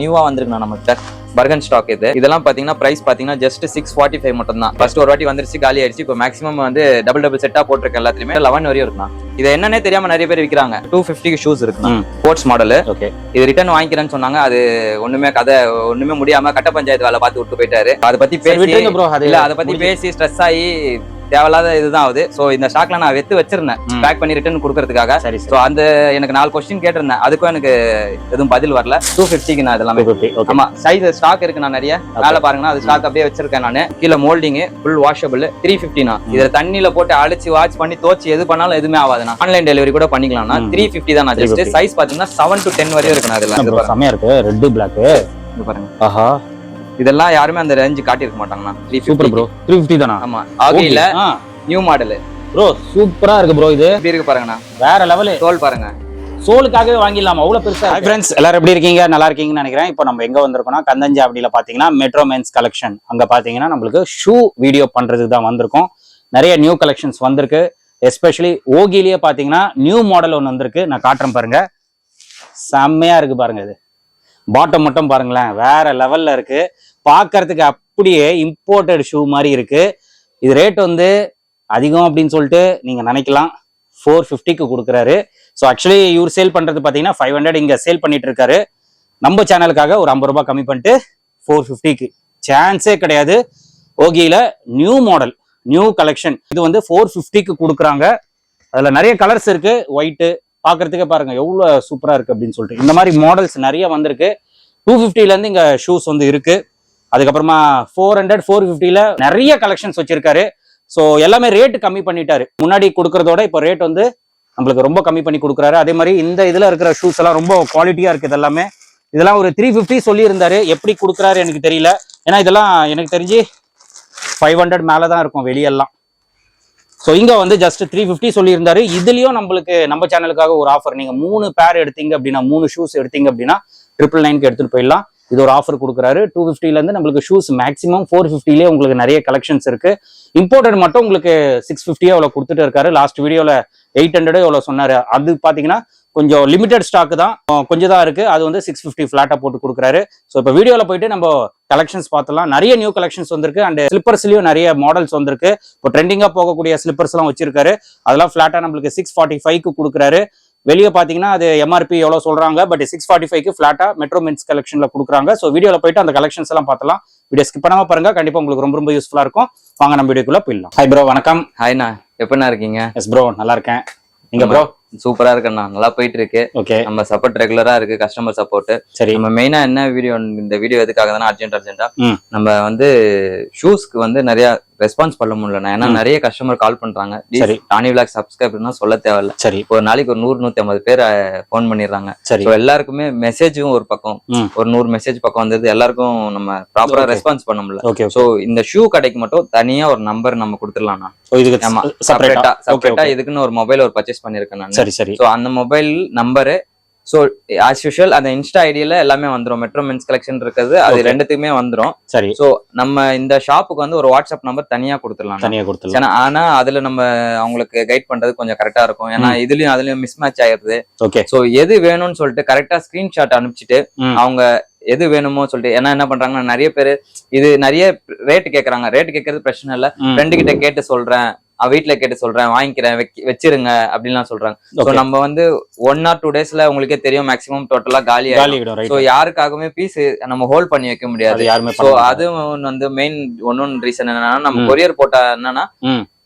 நியூவா வந்திருக்குண்ணா நம்ம பர்கன் ஸ்டாக் இது. இதெல்லாம் பாத்தீங்கன்னா பிரைஸ் பாத்தீங்கன்னா ஜஸ்ட் சிக்ஸ் ஃபார்ட்டி ஃபைவ் மட்டும் தான் ஃபர்ஸ்ட் ஒரு வாட்டி வந்துருச்சு காலி ஆயிடுச்சு. இப்போ மேக்ஸிமம் வந்து டபுள் டபுள் செட்டா போட்டிருக்க எல்லாத்துலயுமே. லெவன் வரையும் இருக்குண்ணா. இது என்னன்னே தெரியாம நிறைய பேர் விற்கிறாங்க டூ ஃபிஃப்டிக்கு ஷூஸ் இருக்குண்ணா. ம். ஸ்போர்ட்ஸ் மாடல் ஓகே இது ரிட்டர்ன் வாங்கிக்கிறேன்னு சொன்னாங்க. அது ஒண்ணுமே கதை ஒண்ணுமே முடியாம கட்ட பஞ்சாயத்து வேலை பார்த்து விட்டு போயிட்டாரு. அதை பத்தி பேசி இல்ல அதை பத்தி பேசி ஸ்ட்ரெஸ் ஆகி தேவையில்லாத இதுதான் ஆகுது சோ இந்த ஸ்டாக்ல நான் வெத்து வச்சிருந்தேன். பேக் பண்ணி ரிட்டர்ன் கொடுக்கறதுக்காக. சரி சோ அந்த எனக்கு நாலு கொஸ்டின் கேட்டிருந்தேன். அதுக்கும் எனக்கு எதுவும் பதில் வரல. டூ ஃபிஃப்டிக்கு நான் இதெல்லாமே. ஆமா சைஸ் ஸ்டாக் இருக்கு நான் நிறைய. மேல பாருங்கன்னா அது ஸ்டாக் அப்படியே வச்சிருக்கேன் நானு. கீழே மோல்டிங் ஃபுல் வாஷபிள் த்ரீ ஃபிஃப்டினா இதுல தண்ணியில போட்டு அழிச்சு வாட்ச் பண்ணி தோச்சு எது பண்ணாலும் எதுவுமே ஆகாதுண்ணா ஆன்லைன் டெலிவரி கூட பண்ணிக்கலாம்னா. த்ரீ ஃபிஃப்டி தான் ஜஸ்ட் 350. சைஸ் பாத்தீங்கன்னா செவன் டு டென் வரையும் இருக்கு நான் இதுல செமையா இருக்கு. ரெட் பிளாக் பாருங்க. ஆஹா. இதெல்லாம் யாருமே அந்த ரேஞ்சு காட்டியிருக்க மாட்டாங்கண்ணா. Three super bro three fifty தானா? ஆமா. ஆகில நியூ மாடல் ப்ரோ சூப்பரா இருக்கு ப்ரோ இது. எப்படி இருக்கு பாருங்கண்ணா. வேற லெவலு தோல் பாருங்க. சோலுக்காகவே வாங்கிடலாம்? அவ்வளவு பெருசா ஹாய் ஃப்ரெண்ட்ஸ் எல்லாரும் எப்படி இருக்கீங்க? நல்லா இருக்கீங்கன்னு நினைக்கிறேன். இப்போ நம்ம எங்க வந்திருக்கோம்னா கந்தஞ்சி அப்படில பாத்தீங்கன்னா மெட்ரோ மென்ஸ் கலெக்ஷன் அங்க பாத்தீங்கன்னா நம்மளுக்கு ஷூ வீடியோ பண்றதுக்கு தான் வந்திருக்கோம். நிறைய நியூ கலெக்ஷன்ஸ் வந்திருக்கு. எஸ்பெஷலி ஓகிலேயே பாத்தீங்கன்னா நியூ மாடல் ஒன்று வந்திருக்கு. நான் காட்டுறேன் பாருங்க. செம்மையா இருக்கு பாருங்க இது. பாட்டம் மட்டும் பாருங்களேன். வேற லெவல்ல இருக்கு. பார்க்கறதுக்கு அப்படியே இம்போர்ட்டட் ஷூ மாதிரி இருக்குது இது ரேட் வந்து அதிகம் அப்படின்னு சொல்லிட்டு நீங்கள் நினைக்கலாம். ஃபோர் ஃபிஃப்டிக்கு கொடுக்குறாரு. ஸோ ஆக்சுவலி இவர் சேல் பண்ணுறது பார்த்தீங்கன்னா ஃபைவ் ஹண்ட்ரட் இங்கே சேல் பண்ணிட்டு இருக்காரு. நம்ம சேனலுக்காக ஒரு ஐம்பது ரூபாய் கம்மி பண்ணிட்டு ஃபோர் ஃபிஃப்டிக்கு சான்ஸே கிடையாது. ஓகியில நியூ மாடல் நியூ கலெக்ஷன் இது வந்து ஃபோர் ஃபிஃப்டிக்கு கொடுக்குறாங்க. அதில் நிறைய கலர்ஸ் இருக்குது ஒயிட்டு பார்க்கறதுக்கே பாருங்கள் எவ்வளோ சூப்பராக இருக்குது அப்படின்னு சொல்லிட்டு. இந்த மாதிரி மாடல்ஸ் நிறைய வந்திருக்கு. டூ ஃபிஃப்டிலேருந்து இங்கே ஷூஸ் வந்து இருக்குது அதுக்கப்புறமா ஃபோர் ஹண்ட்ரட் ஃபோர் ஃபிஃப்டியில் நிறைய கலெக்ஷன்ஸ் வச்சிருக்காரு. ஸோ எல்லாமே ரேட்டு கம்மி பண்ணிட்டாரு. முன்னாடி கொடுக்கறதோட இப்போ ரேட் வந்து நம்மளுக்கு ரொம்ப கம்மி பண்ணி கொடுக்குறாரு. அதே மாதிரி இந்த இதில் இருக்கிற ஷூஸ் எல்லாம் ரொம்ப குவாலிட்டியாக இருக்குது எல்லாமே. இதெல்லாம் ஒரு த்ரீ ஃபிஃப்டி சொல்லியிருந்தாரு. எப்படி கொடுக்குறாரு எனக்கு தெரியல. ஏன்னா இதெல்லாம் எனக்கு தெரிஞ்சு ஃபைவ் ஹண்ட்ரட் மேலே தான் இருக்கும் வெளியெல்லாம். ஸோ இங்கே வந்து ஜஸ்ட் த்ரீ ஃபிஃப்டி சொல்லியிருந்தாரு. இதுலேயும் நம்மளுக்கு நம்ம சேனலுக்காக ஒரு ஆஃபர் நீங்கள் மூணு பேர் எடுத்தீங்க அப்படின்னா மூணு ஷூஸ் எடுத்தீங்க அப்படின்னா ட்ரிபிள் நைன்க்கு எடுத்துட்டு போயிடலாம். இது ஒரு ஆஃபர் கொடுக்குறாரு. டூ ஃபிஃப்டில இருந்து நம்மளுக்கு ஷூஸ் மேக்ஸிமம் ஃபோர் ஃபிஃப்டிலே உங்களுக்கு நிறைய கலெக்ஷன்ஸ் இருக்கு. இம்போர்ட்டட் மட்டும் உங்களுக்கு சிக்ஸ் ஃபிஃப்டியாக அவ்வளோ கொடுத்துட்டு இருக்காரு. லாஸ்ட் வீடியோவில் எயிட் ஹண்ட்ரடோ எவ்வளோ சொன்னார். அது பார்த்தீங்கன்னா கொஞ்சம் லிமிடெட் ஸ்டாக் தான். கொஞ்சம் தான் இருக்குது அது வந்து சிக்ஸ் ஃபிஃப்டி ஃப்ளாட்டாக போட்டு கொடுக்குறாரு. ஸோ இப்போ வீடியோவில் போயிட்டு நம்ம கலெக்ஷன்ஸ் பார்த்தலாம் நிறைய நியூ கலெக்ஷன்ஸ் வந்திருக்கு. அண்ட் ஸ்லிப்பர்ஸ்லையும் நிறைய மாடல்ஸ் வந்திருக்கு. இப்போ ட்ரெண்டிங்காக போகக்கூடிய ஸ்லிப்பர்ஸ்லாம் வச்சிருக்காரு. அதெல்லாம் ஃப்ளாட்டாக நம்மளுக்கு சிக்ஸ் ஃபார்ட்டி ஃபைவ்க்கு கொடுக்குறாரு. வெளியே பாத்தீங்கன்னா அது எம்ஆர்பி எவ்வளோ சொல்றாங்க பட் சிக்ஸ் ஃபார்ட்டி ஃபைவ்க்கு ஃபிளாட்டா மெட்ரோ மென்ஸ் கலெக்ஷன்ல கொடுக்குறாங்க. ஸோ வீடியோல போயிட்டு அந்த கலெக்ஷன்ஸ் எல்லாம் பார்த்தலாம் வீடியோ ஸ்கிப் பண்ணாம பாருங்க. கண்டிப்பா உங்களுக்கு ரொம்ப ரொம்ப யூஸ்ஃபுல்லா இருக்கும். வாங்க நம்ம வீடியோக்குள்ள போயிடலாம். ஹாய் ப்ரோ வணக்கம். ஹாய்ண்ணா எப்படிண்ணா இருக்கீங்க? எஸ் ப்ரோ நல்லா இருக்கேன். நீங்க ப்ரோ சூப்பரா இருக்கேண்ணா. நல்லா போயிட்டு இருக்கு. ஓகே நம்ம சப்போர்ட் ரெகுலரா இருக்கு கஸ்டமர் சப்போர்ட் சரி. நம்ம மெயினா என்ன வீடியோ இந்த வீடியோ எதுக்காக தானே அர்ஜென்ட் அர்ஜென்ட்டா. நம்ம வந்து ஷூஸ்க்கு வந்து நிறைய ரெஸ்பான்ஸ் பண்ண முடியல ஏன்னா. நிறைய கஸ்டமர் கால் பண்றாங்க. சரி. டானி விளாக் சப்ஸ்கிரைபர்னா சொல்ல தேவையில்ல. சரி. ஒரு நாளைக்கு ஒரு நூறு நூத்தி ஐம்பது பேர் ஃபோன் பண்ணிடுறாங்க. சரி. எல்லாருக்குமே மெசேஜும் ஒரு பக்கம். ஒரு நூறு மெசேஜ் பக்கம் வந்தது. எல்லாருக்கும் நம்ம ப்ராப்பரா. ரெஸ்பான்ஸ் பண்ண முடியல. ஸோ இந்த ஷூ கடைக்கு மட்டும் தனியா ஒரு நம்பர் நம்ம கொடுத்துடலாம்ண்ணா. ஓ இதுக்கு ஆமா. செப்பரேட்டா இதுக்குன்னு ஒரு மொபைல் ஒரு பர்ச்சேஸ் பண்ணிருக்கேன் நான். சரி சரி. ஸோ அந்த mobile number so as usual அந்த இன்ஸ்டா ஐடியில எல்லாமே வந்துரும். மெட்ரோ மென்ஸ் கலெக்ஷன் இருக்குது. அது. ரெண்டுத்துக்குமே வந்துரும். சரி. ஸோ நம்ம இந்த ஷாப்புக்கு வந்து ஒரு வாட்ஸ்அப் நம்பர் தனியா கொடுத்துடலாம். தனியா கொடுத்துடலாம். ஏன்னா ஆனா அதுல நம்ம அவங்களுக்கு கைட் பண்றது கொஞ்சம் கரெக்டா இருக்கும். ஏன்னா இதுலயும் அதுலயும் மிஸ் மேட்ச் ஆயிருது ஓகே ஸோ எது வேணும்னு சொல்லிட்டு கரெக்டா ஸ்கிரீன்ஷாட் அனுப்பிச்சிட்டு. அவங்க எது வேணுமோ சொல்லிட்டு ஏன்னா என்ன பண்றாங்கன்னா நிறைய பேர் இது நிறைய ரேட் கேக்குறாங்க. ரேட் கேட்கறது பிரச்சனை இல்ல. ஃப்ரெண்டு கிட்ட கேட்டு சொல்றேன். அவ வீட்ல கேட்டு சொல்றேன் வாங்கிக்கிறேன் வச்சிருங்க அப்படின்லாம் சொல்றாங்க ஸோ ஓகே நம்ம வந்து ஒன் ஆர் டூ டேஸ்ல உங்களுக்கே தெரியும் மேக்ஸிமம் டோட்டலா காலி ஆகிடும் ஸோ யாருக்காகவுமே பீஸ் நம்ம ஹோல்ட் பண்ணி வைக்க முடியாது யாருமே ஸோ. அது வந்து மெயின் ஒன்னு ரீசன் என்னன்னா நம்ம. கொரியர் போட்டா என்னன்னா.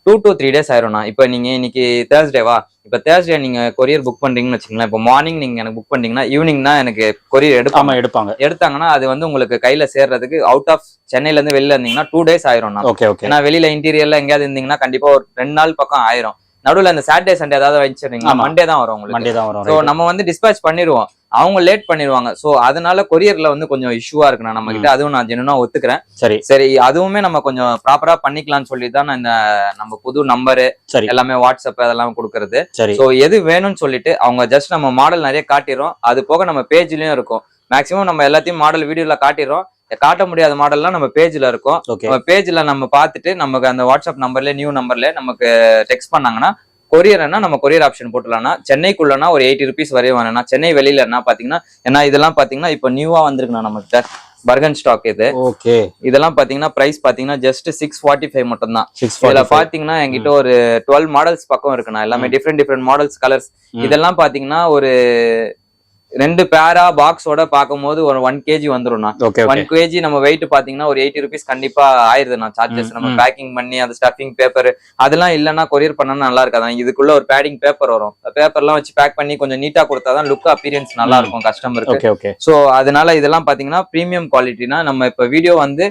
டூ டு த்ரீ டேஸ் ஆயிரும்ண்ணா. இப்போ நீங்க இன்னைக்கு தேர்ஸ்டேவா இப்போ தேர்ஸ்டே நீங்க கொரியர் புக் பண்றீங்கன்னு வச்சுங்களேன் இப்போ மார்னிங் நீங்க எனக்கு புக் பண்ணீங்கன்னா ஈவினிங் தான் எனக்கு கொரியர் எடுப்பாங்க. எடுப்பாங்க. எடுத்தாங்கன்னா அது வந்து உங்களுக்கு கையில சேர்றதுக்கு அவுட் ஆஃப் சென்னையில இருந்து வெளியில இருந்தீங்கன்னா டூ டேஸ் ஆயிரும்ண்ணா. ஓகே ஓகே ஏன்னா வெளியில இன்டீரியர்ல எங்கேயாவது இருந்தீங்கன்னா கண்டிப்பா ஒரு ரெண்டு நாள் பக்கம் ஆயிரும். நடுவுல இந்த சாட்டர்டே சண்டே ஏதாவது வச்சிருந்தீங்கன்னா ஆமா. மண்டே தான் வரும் உங்களுக்கு. மண்டே தான் வரும். So right. நம்ம வந்து டிஸ்பேச் பண்ணிடுவோம். அவங்க லேட் பண்ணிடுவாங்க. சோ அதனால கொரியர்ல வந்து கொஞ்சம் இஷ்யூவா இருக்குண்ணா நம்ம கிட்ட அதுவும் நான் ஜெனுனா ஒத்துக்கிறேன். சரி. சரி அதுவுமே நம்ம கொஞ்சம் ப்ராப்பரா பண்ணிக்கலாம்னு சொல்லி தான் இந்த நம்ம புது நம்பரு சரி. எல்லாமே வாட்ஸ்அப் அதெல்லாம் கொடுக்கறது. சரி. சோ எது வேணும்னு சொல்லிட்டு அவங்க ஜஸ்ட் நம்ம மாடல் நிறைய காட்டிடுறோம். அது போக நம்ம பேஜ்லயும் இருக்கும். மேக்ஸிமம் நம்ம எல்லாத்தையும் மாடல் வீடியோல காட்டிடுறோம். காட்ட முடியாத மாடல்லாம் நம்ம பேஜ்ல இருக்கும். நம்ம பேஜ்ல நம்ம பார்த்துட்டு நமக்கு அந்த வாட்ஸ்அப் நம்பர்ல நியூ நம்பர்ல நமக்கு டெக்ஸ்ட் பண்ணாங்கன்னா கொரியர்னா நம்ம கொரியர் ஆப்ஷன் போட்டுலாம்னா சென்னைக்குள்ளனா ஒரு எயிட்டி ருபீஸ் வரையும் வேணும்னா சென்னை வெளியிலன்னா பாத்தீங்கன்னா ஏன்னா இதெல்லாம் பாத்தீங்கன்னா இப்போ நியூவா வந்திருக்குண்ணா நம்ம கிட்ட பர்கன் ஸ்டாக் இது. ஓகே இதெல்லாம் பாத்தீங்கன்னா பிரைஸ் பாத்தீங்கன்னா ஜஸ்ட் சிக்ஸ் ஃபார்ட்டி ஃபைவ் மட்டும் தான் இதுல பாத்தீங்கன்னா என்கிட்ட ஒரு டுவெல் மாடல்ஸ் பக்கம் இருக்குண்ணா. எல்லாமே டிஃப்ரெண்ட் டிஃப்ரெண்ட் மாடல்ஸ் கலர்ஸ். இதெல்லாம் பாத்தீங்கன்னா ஒரு ரெண்டு பேரா பாக்ஸோட பார்க்கும்போது ஒரு ஒன் கேஜி வந்துரும்ண்ணா ஓகே ஒன் கேஜி நம்ம வெயிட் பாத்தீங்கன்னா ஒரு எயிட்டி ருபீஸ் கண்டிப்பா ஆயிருதுண்ணா சார்ஜஸ் நம்ம. பேக்கிங் பண்ணி அந்த ஸ்டஃபிங் பேப்பர் அதெல்லாம் இல்லைன்னா கொரியர் பண்ணா நல்லா இருக்காது. இதுக்குள்ள ஒரு பேடிங் பேப்பர் வரும். பேப்பர்லாம் வச்சு பேக் பண்ணி கொஞ்சம் நீட்டா கொடுத்தாதான் லுக் அப்பியரன்ஸ் நல்லா. இருக்கும் கஸ்டமருக்கு சோ அதனால இதெல்லாம் பாத்தீங்கன்னா பிரீமியம் குவாலிட்டினா நம்ம இப்ப வீடியோ வந்து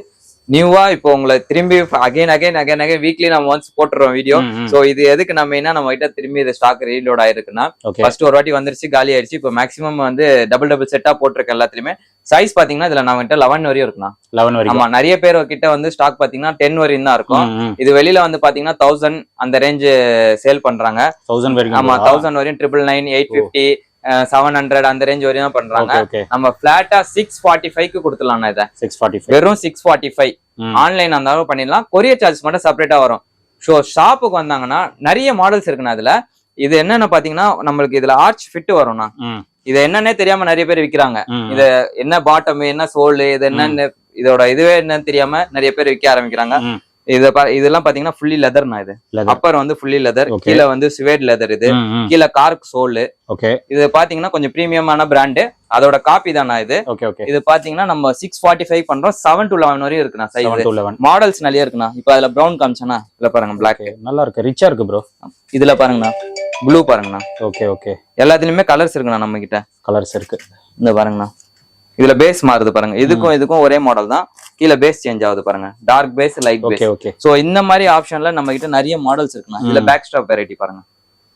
நியூவா இப்போ உங்களை திரும்பி again again again again weekly நம்ம ஒன்ஸ் போட்டுறோம் வீடியோ சோ இது எதுக்கு நம்ம என்ன நம்ம கிட்ட திரும்பி இது ஸ்டாக் ரீலோட் ஆயிருக்குன்னா ஃபர்ஸ்ட் ஒரு வாட்டி வந்துருச்சு காலி ஆயிடுச்சு இப்போ மேக்ஸிமம் வந்து டபுள் டபுள் செட்டா போட்டிருக்க எல்லாத்துலயுமே சைஸ் பாத்தீங்கன்னா இதுல நம்ம கிட்ட லெவன் வரையும் இருக்குண்ணா லெவன் வரைக்கும். ஆமா நிறைய பேர் கிட்ட வந்து ஸ்டாக் பாத்தீங்கன்னா டென் வரையும் தான் இருக்கும். இது வெளியில வந்து பாத்தீங்கன்னா தௌசண்ட் அந்த ரேஞ்ச் சேல் பண்றாங்க. தௌசண்ட் வரைக்கும் ஆமா தௌசண்ட் வரையும் triple nine eight fifty seven hundred அந்த ரேஞ்ச் வரையும் பண்றாங்க. நம்ம பிளாட்டா சிக்ஸ் ஃபார்ட்டி ஃபைவ்க்கு கொடுத்துடலாம் இதை. சிக்ஸ் ஃபார்ட்டி வெறும் சிக்ஸ் ஃபார்ட்டி ஃபைவ் ஆன்லைன் இருந்தாலும் பண்ணிடலாம். கொரியர் சார்ஜ் மட்டும் செப்பரேட்டா வரும். ஸோ ஷாப்புக்கு வந்தாங்கன்னா நிறைய மாடல்ஸ் இருக்குண்ணா அதுல இது என்னன்னு பாத்தீங்கன்னா நம்மளுக்கு இதுல ஆர்ச் ஃபிட் வரும்ண்ணா. ம். இது என்னன்னே தெரியாம நிறைய பேர் விக்கிறாங்க. இத என்ன பாட்டம் என்ன சோல் இது என்னன்னு இதோட இதுவே என்னன்னு தெரியாம நிறைய பேர் விற்க ஆரம்பிக்கிறாங்க. இத இதெல்லாம் பாத்தீங்கன்னா ஃபுல்லி லெதர்னா இது. அப்பர் வந்து ஃபுல்லி லெதர். கீழே வந்து சுவேட் லெதர் இது. கீழே கார்க் சோல் ஓகே இது பாத்தீங்கன்னா கொஞ்சம் பிரீமியமான பிராண்டு அதோட காப்பி தானா இது. ஓகே ஓகே இது பாத்தீங்கன்னா நம்ம சிக்ஸ் ஃபார்ட்டி ஃபைவ் பண்றோம். செவன் டு லெவன் வரையும் இருக்குண்ணா சைஸ் லெவன் மாடல்ஸ் நிறைய இருக்குண்ணா. இப்போ அதுல ப்ரௌன் காமிச்சனா இதுல பாருங்க பிளாக் நல்லா இருக்கு. ரிச்சா இருக்கு ப்ரோ இதுல பாருங்கண்ணா. ப்ளூ பாருங்கண்ணா. ஓகே ஓகே எல்லாத்துலயுமே கலர்ஸ் இருக்குண்ணா நம்ம கிட்ட கலர்ஸ் இருக்கு. இந்த பாருங்கண்ணா. இதுல பேஸ் மாறுது பாருங்க. இதுக்கும் இதுக்கும் ஒரே மாடல் தான். கீழே பேஸ் சேஞ்ச் ஆகுது பாருங்க. Dark base light base okay okay so இந்த மாதிரி ஆப்ஷன்ல நம்ம கிட்ட நிறைய மாடல்ஸ் இருக்குண்ணா. இதுல பேக் ஸ்டாப் வெரைட்டி பாருங்க.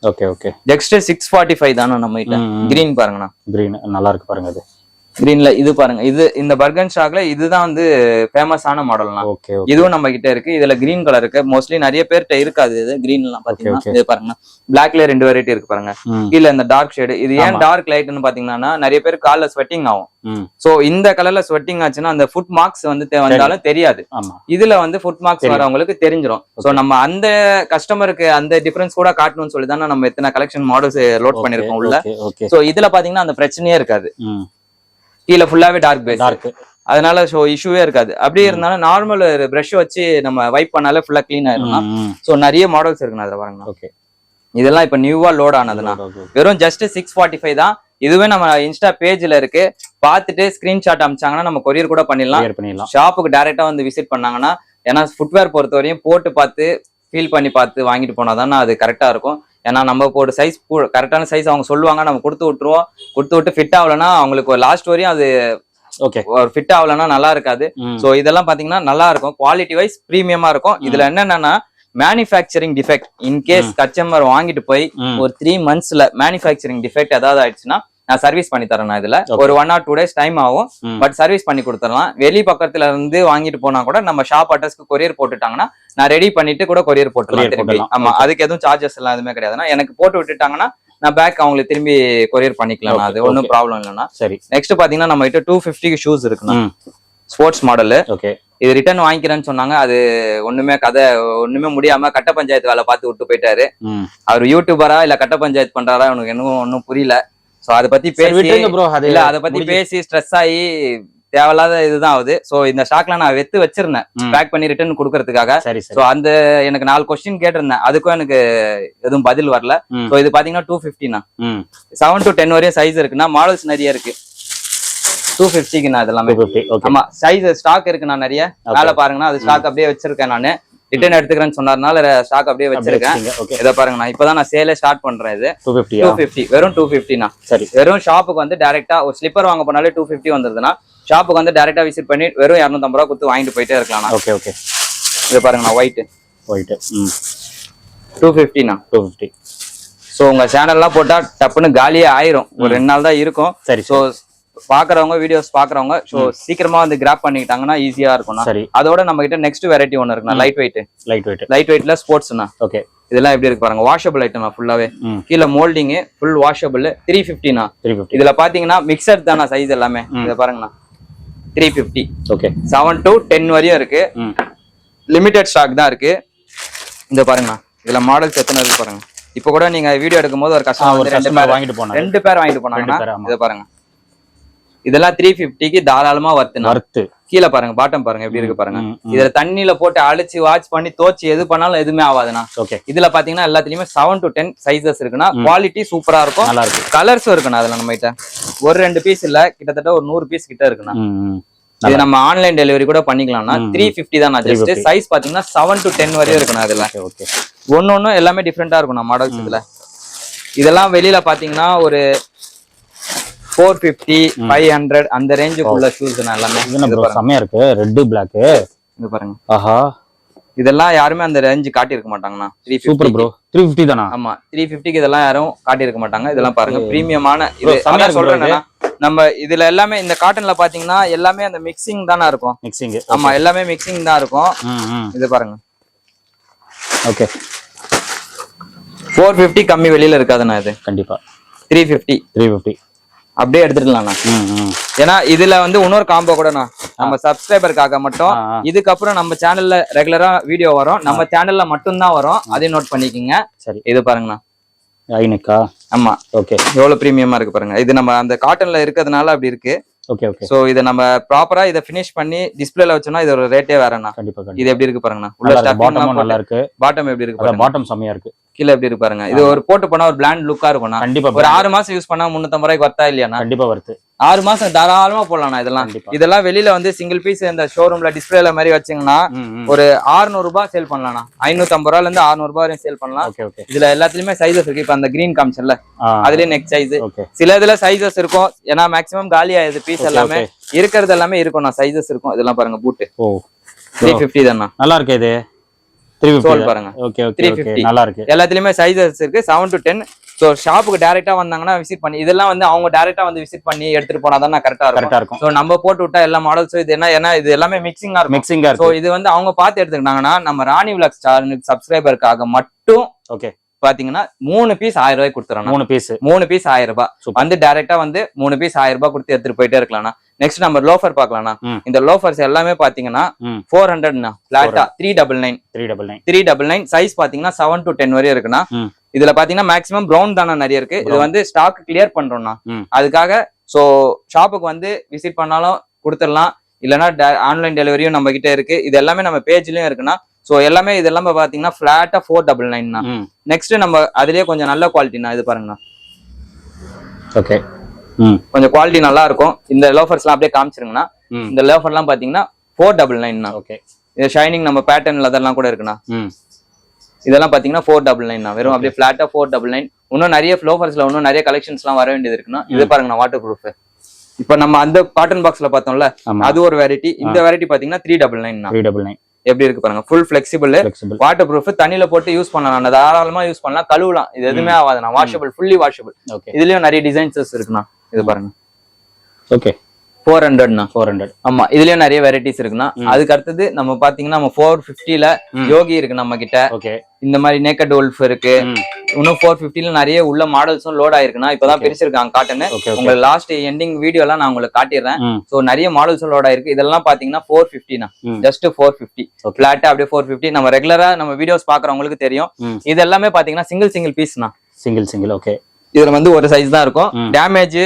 Okay okay next six forty five தானே நம்ம கிட்ட. கிரீன் பாருங்கண்ணா. கிரீன் நல்லா இருக்கு பாருங்க அது. கிரீன்ல இது பாருங்க. இது இந்த பர்கன் ஸ்டாக்ல இதுதான் வந்து ஃபேமஸான மாடல்னா ஓகே ஓகே இதுவும் நம்ம கிட்ட இருக்கு. இதுல கிரீன் கலர் இருக்கு. மோஸ்ட்லி நிறைய பேர்கிட்ட இருக்காது இது. கிரீன் எல்லாம் பாத்தீங்கன்னா. இது பாருங்க. பிளாக்ல ரெண்டு வெரைட்டி இருக்கு பாருங்க. கீழ இந்த டார்க் ஷேடு இது ஏன். டார்க் லைட்னு பாத்தீங்கன்னா நிறைய பேர் கால்ல ஸ்வெட்டிங் ஆகும். சோ இந்த கலர்ல ஸ்வெட்டிங் ஆச்சுன்னா அந்த ஃபுட் மார்க்ஸ் வந்து வந்தாலும் தெரியாது. இதுல வந்து ஃபுட் மார்க்ஸ். வரவங்களுக்கு தெரிஞ்சிரும். சோ. நம்ம அந்த கஸ்டமருக்கு அந்த டிஃபரன்ஸ் கூட காட்டணும்னு சொல்லி தானே நம்ம எத்தனை கலெக்ஷன் மாடல்ஸ் லோட் பண்ணிருக்கோம் உள்ள. சோ இதுல பாத்தீங்கன்னா அந்த பிரச்சனையே இருக்காது. கீழே ஃபுல்லாவே டார்க் பேஸ் டார்க் அதனால ஸோ இஷ்யூவே இருக்காது. அப்படியே இருந்தாலும் நார்மல் ப்ரஷ் வச்சு நம்ம வைப் பண்ணாலே ஃபுல்லா க்ளீன் ஆயிரும் ஸோ நிறைய மாடல்ஸ் இருக்குண்ணா அதில் பாருங்க ஓகே இதெல்லாம் இப்போ நியூவா லோட் ஆனதுண்ணா. வெறும் ஜஸ்ட் சிக்ஸ் ஃபார்ட்டி ஃபைவ் தான். இதுவே நம்ம இன்ஸ்டா பேஜ்ல இருக்கு. பார்த்துட்டு ஸ்கிரீன்ஷாட் அமிச்சாங்கன்னா நம்ம கொரியர் கூட பண்ணிடலாம். ஷாப்புக்கு டைரக்டா வந்து விசிட் பண்ணாங்கன்னா ஏன்னா ஃபுட்வேர் பொறுத்த வரையும் போட்டு பார்த்து ஃபீல் பண்ணி பார்த்து வாங்கிட்டு போனாதான் அது கரெக்டா இருக்கும். ஏன்னா நம்ம போட்டு சைஸ் கரெக்டான சைஸ் அவங்க சொல்லுவாங்க நம்ம கொடுத்து விட்டுருவோம். கொடுத்து விட்டு ஃபிட் ஆகலைன்னா அவங்களுக்கு லாஸ்ட் வரையும் அது ஓகே ஒரு ஃபிட் ஆகலைன்னா நல்லா இருக்காது. சோ இதெல்லாம் பாத்தீங்கன்னா நல்லா இருக்கும். குவாலிட்டி வைஸ் பிரீமியமா இருக்கும். இதுல என்னன்னா manufacturing defect in case customer வாங்கிட்டு போய் ஒரு த்ரீ மந்த்ஸ்ல மேனுஃபேக்சரிங் டிஃபெக்ட் ஏதாவது ஆயிடுச்சுன்னா நான் சர்வீஸ் பண்ணி தரேன் நான் இதுல. ஒரு one or two days time ஆகும். பட் சர்வீஸ் பண்ணி கொடுத்துடலாம். வெளி பக்கத்துல இருந்து வாங்கிட்டு போனா கூட நம்ம ஷாப் அட்ரஸ்க்கு கொரியர் போட்டுட்டாங்கன்னா நான் ரெடி பண்ணிட்டு கூட கொரியர் திருப்பி. போட்டுடலாம். ஆமா. அதுக்கு எதுவும் சார்ஜஸ் எல்லாம் எதுவுமே கிடையாதுன்னா எனக்கு போட்டு விட்டுட்டாங்கன்னா நான் பேக் அவங்களுக்கு திரும்பி கொரியர் பண்ணிக்கலாம். அது ஒன்றும் okay. ப்ராப்ளம் இல்லைன்னா சரி. நெக்ஸ்ட் பாத்தீங்கன்னா நம்ம கிட்ட டூ ஃபிஃப்டிக்கு ஷூஸ் இருக்குண்ணா. ஸ்போர்ட்ஸ் மாடல் ஓகே இது ரிட்டர்ன் வாங்கிக்கிறேன்னு சொன்னாங்க. அது ஒண்ணுமே கதை ஒண்ணுமே முடியாம கட்ட பஞ்சாயத்து வேலை பார்த்து விட்டு போயிட்டாரு. அவர் யூடியூபரா இல்ல கட்ட பஞ்சாயத்து பண்றாரா? எனக்கு இன்னும் ஒன்றும் புரியல. சோ அதை பத்தி பேசி ப்ரோ இல்ல அதை பத்தி பேசி ஸ்ட்ரெஸ் ஆகி தேவையில்லாத இதுதான் ஆகுது. சோ இந்த ஸ்டாக்ல நான் வெத்து வச்சிருந்தேன். பேக் பண்ணி ரிட்டர்ன் கொடுக்கறதுக்காக. சரி சோ அந்த எனக்கு நாலு கொஸ்டின் கேட்டிருந்தேன். அதுக்கும் எனக்கு எதுவும் பதில் வரல. சோ இது பாத்தீங்கன்னா டூ ஃபிஃப்டினா ம். செவன் டு டென் வரையும் சைஸ் இருக்குன்னா மாடல்ஸ் நிறைய இருக்கு. டூ ஃபிஃப்டிக்குண்ணா இது எல்லாமே டூ ஃபிஃப்டி ஓகே ஆமா சைஸ் ஸ்டாக் இருக்கு நான் நிறைய. மேல பாருங்கன்னா அது ஸ்டாக் அப்படியே வச்சிருக்கேன் நானு. ரிட்டர்ன் எடுத்துக்கிறேன்னு சொன்னதுனால ஸ்டாக் அப்படியே வச்சிருக்கேன். இதை பாருங்க நான் இப்பதான் நான் சேலே ஸ்டார்ட் பண்றேன் இது. டூ ஃபிஃப்டியா டூ ஃபிஃப்டி வெறும் டூ ஃபிஃப்டினா சரி. வெறும் ஷாப்புக்கு வந்து டைரக்டா ஒரு ஸ்லிப்பர் வாங்க போனாலே டூ ஃபிஃப்டி வந்துருதுன்னா ஷாப்புக்கு வந்து டைரக்டா விசிட் பண்ணி வெறும் இரநூத்தம்பது ரூபா கொடுத்து வாங்கிட்டு போயிட்டே இருக்கலாம் ஓகே ஓகே இது பாருங்க நான் ஒயிட் ஒயிட்டு ம். டூ ஃபிஃப்டினா டூ ஃபிஃப்டி ஸோ உங்க சேனல்லாம் போட்டா டப்புன்னு காலியே ஆயிரும். ஒரு ரெண்டு நாள் தான் இருக்கும். சரி ஸோ பாக்குறவங்க வீடியோஸ் பாக்குறவங்க ஸோ சீக்கிரமா வந்து கிராப் பண்ணிக்கிட்டாங்கன்னா ஈஸியா இருக்கும்ண்ணா. சரி. அதோட நம்ம கிட்ட நெக்ஸ்ட் வெரைட்டி ஒன்று இருக்குண்ணா light weight light weight light வெயிட்ல ஸ்போர்ட்ஸ்ண்ணா ஓகே இதெல்லாம் எப்படி இருக்கு பாருங்க வாஷபிள் ஐட்டம் ஃபுல்லாவே கீழே மோல்டிங் ஃபுல் வாஷபிள் த்ரீ ஃபிஃப்டினா இதுல பாத்தீங்கன்னா மிக்சர் தானா சைஸ் எல்லாமே. இதை பாருங்கண்ணா. Three fifty okay seven to ten வரையும் இருக்கு. லிமிடெட் ஸ்டாக் தான் இருக்கு. இந்த பாருங்கண்ணா. இதுல மாடல்ஸ் எத்தனை இருக்கு பாருங்க. இப்போ கூட நீங்க வீடியோ எடுக்கும் போது ஒரு கஸ்டமர் ரெண்டு பேர் வாங்கிட்டு போனாங்க. ரெண்டு பேர் வாங்கிட்டு ஆமா. இதை பாருங்க. இதெல்லாம் த்ரீ ஃபிஃப்டிக்கு தாராளமா வருத்துனா வறுத்து கீழே பாருங்க பாட்டம் பாருங்க எப்படி இருக்கு பாருங்க. இதுல தண்ணியில போட்டு அழிச்சு வாட்ச் பண்ணி தோச்சு எது பண்ணாலும் எதுவுமே ஆகாதுண்ணா ஓகே இதுல பாத்தீங்கன்னா எல்லாத்துலயுமே செவன் டு டென் சைசஸ் இருக்குன்னா குவாலிட்டி சூப்பரா இருக்கும். நல்லா இருக்கு. கலர்ஸும் இருக்குண்ணா அதுல நம்ம கிட்ட. ஒரு ரெண்டு பீஸ் இல்ல கிட்டத்தட்ட ஒரு நூறு பீஸ் கிட்ட இருக்குண்ணா. இது நம்ம ஆன்லைன் டெலிவரி கூட பண்ணிக்கலாம்னா த்ரீ ஃபிஃப்டி தான் ஜஸ்ட் 350. சைஸ் பாத்தீங்கன்னா செவன் டு டென் வரையும் இருக்குண்ணா இதுல. ஓகே ஓகே ஒன்னு ஒன்னும் எல்லாமே டிஃப்ரெண்டா இருக்குண்ணா மாடல்ஸ் இதுல. இதெல்லாம் வெளியில பாத்தீங்கன்னா ஒரு ஃபோர் ஃபிஃப்டி ஃபைவ் ஹண்ட்ரட் அந்த ரேஞ்சுக்குள்ள ஷூஸ் எல்லாமே ப்ரோ பாருங்க. செம்மையா இருக்கு. ரெட் பிளாக் இது பாருங்க. ஆஹா. இதெல்லாம் யாருமே அந்த ரேஞ்சு காட்டியிருக்க மாட்டாங்கண்ணா. Three super bro three fifty தானா? ஆமா. த்ரீ ஃபிஃப்டிக்கு இதெல்லாம் யாரும் காட்டியிருக்க மாட்டாங்க. இதெல்லாம் பாருங்க. பிரீமியமான இது. சொல்றேன் நம்ம இதுல எல்லாமே இந்த காட்டன்ல பாத்தீங்கன்னா எல்லாமே அந்த மிக்சிங் தானே இருக்கும். மிக்சிங் ஆமா எல்லாமே மிக்சிங் தான் இருக்கும். இது பாருங்க. ஓகே ஃபோர் ஃபிஃப்டி கம்மி வெளியில இருக்காதுண்ணா இது. கண்டிப்பா. த்ரீ ஃபிஃப்டி த்ரீ ஃபிஃப்டி அப்படியே ம் ஏன்னா இதுல வந்து இன்னொரு காம்போ கூடண்ணா. நம்ம சப்ஸ்கிரைபருக்காக மட்டும். இதுக்கப்புறம் நம்ம சேனல்ல ரெகுலரா வீடியோ வரும். நம்ம சேனல்ல மட்டும்தான் வரும். அதையும் நோட் பண்ணிக்கோங்க. சரி. இது பாருங்கண்ணா. ஐநூக்கா ஆமா. ஓகே. எவ்வளவு பிரீமியமா இருக்கு பாருங்க. இது நம்ம அந்த காட்டன்ல இருக்கிறதுனால அப்படி இருக்கு. Okay okay. சோ இதை நம்ம ப்ராப்பரா இதை ஃபினிஷ் பண்ணி டிஸ்பிளேல வச்சோம்னா இது ஒரு ரேட்டே வேறண்ணா. கண்டிப்பா இது எப்படி இருக்கு பாருங்கண்ணா. உள்ள பாட்டமும் நல்லா இருக்கு. பாட்டம் எப்படி இருக்கு பாருங்க பாட்டம் செம்மையா இருக்கு. கீழே எப்படி இருக்கு பாருங்க. இது ஒரு போட்டு போனா ஒரு பிளாண்ட் லுக்கா இருக்கும்ண்ணா கண்டிப்பா ஒரு ஆறு மாசம் யூஸ் பண்ணா முன்னூத்தம்பது ரூபாய்க்கு வர்த்தா இல்லையாண்ணா கண்டிப்பா வருது. ஆறு மாசம் தாராளமா போடலாம்ண்ணா இதெல்லாம். இதெல்லாம் வெளியில வந்து சிங்கிள் பீஸ் இந்த ஷோரூம்ல டிஸ்பிளேல மாதிரி வச்சீங்கன்னா ஒரு 600 ரூபாய் சேல் பண்ணலாம்ண்ணா. ஐநூத்தி ஐம்பது ரூபாய்ல இருந்து 600 ரூபாய் வரையும் சேல் பண்ணலாம். இதுல எல்லாத்துலயுமே சைஸஸ் இருக்கு. இப்ப அந்த கிரீன் காமிச்சல்ல ஆ. அதுலயே நெக் சைஸ் சில இதுல சைஸஸ் இருக்கும். ஏன்னா மேக்ஸிமம் காலி ஆயிடுது பீஸ் எல்லாமே. இருக்கிறது எல்லாமே இருக்கும் நான் சைஸஸ் இருக்கும். இதெல்லாம் பாருங்க பூட்டு த்ரீ ஃபிஃப்டி தானா நல்லா இருக்கு இது. சோல் ஃபிஃப்டி பாருங்க. ஓகே 350. ஓகே நல்லா இருக்கு எல்லாத்துலயுமே சைஸஸ் இருக்கு. செவன் டு டென் ஸோ ஷாப்புக்கு டேரெக்டா வந்தாங்கன்னா விசிட் பண்ணி இதெல்லாம் வந்து அவங்க டேரெக்டா வந்து விசிட் பண்ணி எடுத்துட்டு போனா தான் கரெக்டா இருக்கும். கரெக்டா இருக்கும். ஸோ நம்ம போட்டு விட்டா எல்லா மாடல்ஸும் இது என்ன ஏன்னா இது எல்லாமே மிக்சிங்கா இருக்கும். மிக்சிங்கா ஸோ இது வந்து அவங்க பார்த்து எடுத்துக்கிட்டாங்கன்னா நம்ம ராணி சேனலுக்கு சப்ஸ்கிரைபருக்காக மட்டும் ஓகே பாத்தீங்கன்னா மூணு பீஸ் ஆயிரம் ரூபாய் கொடுத்துறோம் மூணு பீஸ் மூணு பீஸ் ஆயிரம் ரூபாய். வந்து டைரக்டா வந்து மூணு பீஸ் ஆயிரம் ரூபாய் கொடுத்து எடுத்துட்டு போயிட்டே இருக்கலாம்ண்ணா. நெக்ஸ்ட் நம்ம லோஃபர் பார்க்கலாம்ண்ணா. ம். இந்த லோஃபர்ஸ் எல்லாமே பாத்தீங்கன்னா ஃபோர் ஹண்ட்ரட்ண்ணா பிளாட்டா three double nine three double nine three double nine size பாத்தீங்கன்னா செவன் டு டென் வரையும் இருக்குண்ணா. ம். இதுல பாத்தீங்கன்னா மேக்ஸிமம் ப்ரௌன் தானே நிறைய இருக்கு. இது. வந்து ஸ்டாக் கிளியர் பண்றோம்ண்ணா. ம். அதுக்காக சோ ஷாப்புக்கு வந்து விசிட் பண்ணாலும் கொடுத்துடலாம். இல்லைன்னா ஆன்லைன் டெலிவரியும் நம்ம கிட்ட இருக்கு. இது எல்லாமே நம்ம பேஜ்லயும் இருக்குண்ணா. சோ எல்லாமே இது எல்லாமே பாத்தீங்கன்னா பிளாட்டா ஃபோர் டபுள் நைன் ம். நெக்ஸ்ட் நம்ம அதுலயே கொஞ்சம் நல்ல குவாலிட்டிண்ணா இது பாருங்கண்ணா ஓகே கொஞ்சம் குவாலிட்டி நல்லா இருக்கும். இந்த லோஃபர்ஸ்லாம் அப்படியே காமிச்சிருங்கண்ணா. இந்த லோஃபர்லாம் பாத்தீங்கன்னா ஃபோர் டபுள் நைன்ண்ணா ஓகே இது ஷைனிங் நம்ம பேட்டர்ன்ல அதெல்லாம் கூட இருக்குண்ணா. இதெல்லாம் பாத்தீங்கன்னா ஃபோர் டபுள் நைன் வெறும் அப்படியே ஃபிளாட்டா ஃபோர் டபுள் நைன் இன்னும் நிறைய ஃப்ளோஃபர்ஸ்ல இன்னும் நிறைய கலெக்ஷன்ஸ்லாம் வர வேண்டியது இருக்குன்னா இது பாருங்கண்ணா வாட்டர் ப்ரூஃப் இப்போ நம்ம அந்த காட்டன் பாக்ஸ்ல பார்த்தோம்ல அது ஒரு வெரைட்டி இந்த வெரைட்டி பாத்தீங்கன்னா three double nine three double nine எப்படி இருக்கு பாருங்க. ஃபுல் ஃபிளெக்சிபிள் வாட்டர் ப்ரூஃப் தண்ணியில போட்டு யூஸ் பண்ணலாம். தாராளமா யூஸ் பண்ணலாம். கழுவலாம். இது எதுவுமே ஆகாதுண்ணா வாஷபிள் ஃபுல்லி வாஷபிள் இதுலயும் நிறைய டிசைன்ஸஸ் இருக்குண்ணா. இது பாருங்க. ஓகே ஃபோர் ஹண்ட்ரட்ண்ணா ஃபோர் ஹண்ட்ரட் ஆமா. இதுலயும் நிறைய வெரைட்டிஸ் இருக்குண்ணா. அதுக்கு அடுத்தது நம்ம பாத்தீங்கன்னா நம்ம ஃபோர் பிப்டில. யோகி இருக்கு நம்ம கிட்ட ஓகே இந்த மாதிரி நேக்கட் wolf இருக்கு. இன்னும் ஃபோர் பிப்டில நிறைய உள்ள மாடல்ஸும் லோட் ஆயிருக்குண்ணா இப்பதான். பிரிச்சிருக்காங்க காட்டன் உங்களுக்கு லாஸ்ட் எண்டிங் வீடியோ எல்லாம் நான் உங்களுக்கு காட்டிடுறேன். சோ நிறைய மாடல்ஸும் லோட் ஆயிருக்கு. இதெல்லாம் பாத்தீங்கன்னா ஃபோர் பிப்டினா ம். Just four Okay. பிளாட்டா அப்படியே ஃபோர் பிப்டி நம்ம ரெகுலரா நம்ம வீடியோஸ் பாக்குறவங்களுக்கு தெரியும். இது எல்லாமே பாத்தீங்கன்னா சிங்கிள் சிங்கிள் பீஸ்னா சிங்கிள் சிங்கிள் ஓகே இதுல வந்து ஒரு சைஸ் தான் இருக்கும். டேமேஜ்